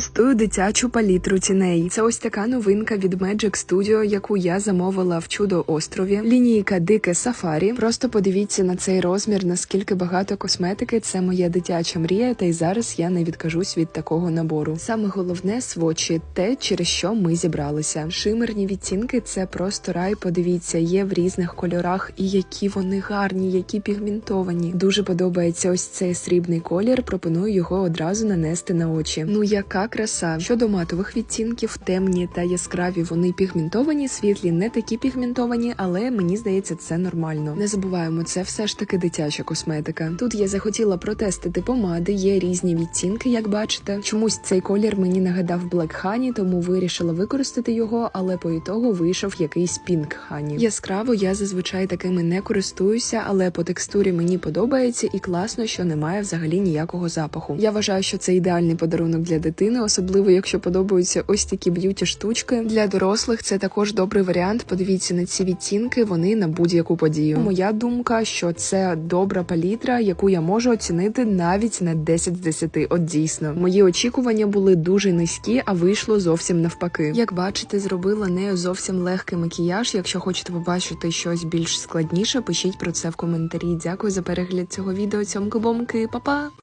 Тестую дитячу палітру тіней. Це ось така новинка від Magic Studio, яку я замовила в чудо острові. Лінійка Дике Сафарі. Просто подивіться на цей розмір, наскільки багато косметики. Це моя дитяча мрія, та й зараз я не відкажусь від такого набору. Саме головне свочі, те, через що ми зібралися. Шимерні відтінки це просто рай. Подивіться, є в різних кольорах, і які вони гарні, які пігментовані. Дуже подобається ось цей срібний колір. Пропоную його одразу нанести на очі. Ну яка краса! Щодо матових відтінків, темні та яскраві вони пігментовані, світлі не такі пігментовані, але мені здається, це нормально. Не забуваємо, це все ж таки дитяча косметика. Тут я захотіла протестити помади, є різні відтінки, як бачите. Чомусь цей колір мені нагадав Black Honey, тому вирішила використати його, але по ітогу вийшов якийсь Pink Honey. Яскраво я зазвичай такими не користуюся, але по текстурі мені подобається і класно, що немає взагалі ніякого запаху. Я вважаю, що це ідеальний подарунок для дитини, особливо якщо подобаються ось такі б'юті штучки. Для дорослих це також добрий варіант. Подивіться на ці відтінки, вони на будь-яку подію. Моя думка, що це добра палітра, яку я можу оцінити навіть на 10 з 10. От дійсно, мої очікування були дуже низькі, а вийшло зовсім навпаки. Як бачите, зробила не зовсім легкий макіяж. Якщо хочете побачити щось більш складніше, пишіть про це в коментарі. Дякую за перегляд цього відео. Цьомки-бомки, па-па!